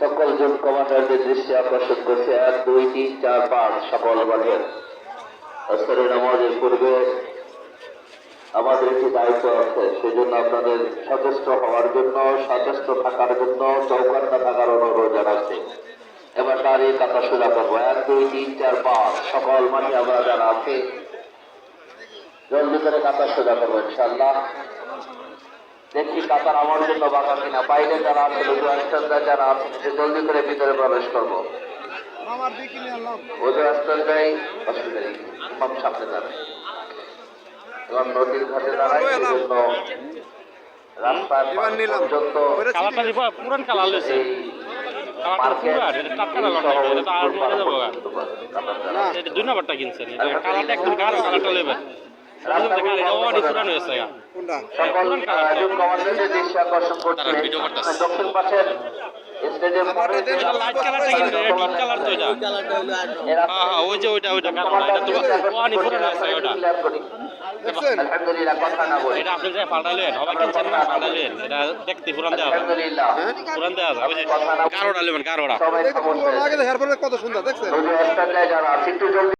সকল জোন কমান্ডারদের দৃষ্টি আকর্ষণ করছে। এক, দুই, তিন, চার, পাঁচ সকল মাঠের অস্তরের নামাজের পূর্বে আমাদের একটি দায়িত্ব আছে সেজন্য আপনাদের সচেষ্ট হওয়ার জন্য সচেষ্ট থাকার জন্য চৌকান্না থাকার অনুরোধ জানাচ্ছি। এবার তারই কথা শোনা করব। এক দুই তিন চার পাঁচ সকল মাঠে আমরা যারা আছি জলদি করে কাতা সোজা করব ইনশাল্লাহ দেখি কাতার আমার জন্য বাঁকা কিনা। বাইরে যারা আছে উজু আস্তানরা যারা আছে জলদি করে ভিতরে প্রবেশ করব। উজু আস্তানরাই অসুবিধা নেই। সব সামনে দাঁড়ায় এবং নদীর ঘাটে দাঁড়ায় নম্বরটা কিনছেন কালারটা একদম গাঢ় কালারটা লেবেন দক্ষিণ পাশের লাইট কালারটা কিন্তু ডিপ কালার তো এটা হ্যাঁ হ্যাঁ ওই ওইটা ওইটা কালার এটা এটা আপনি যে পাল্টালেন হবা পাল্টালেন এটা দেখতে পুরান দেওয়া হ্যাঁ? পুরান দেওয়া কত সুন্দর দেখছেন?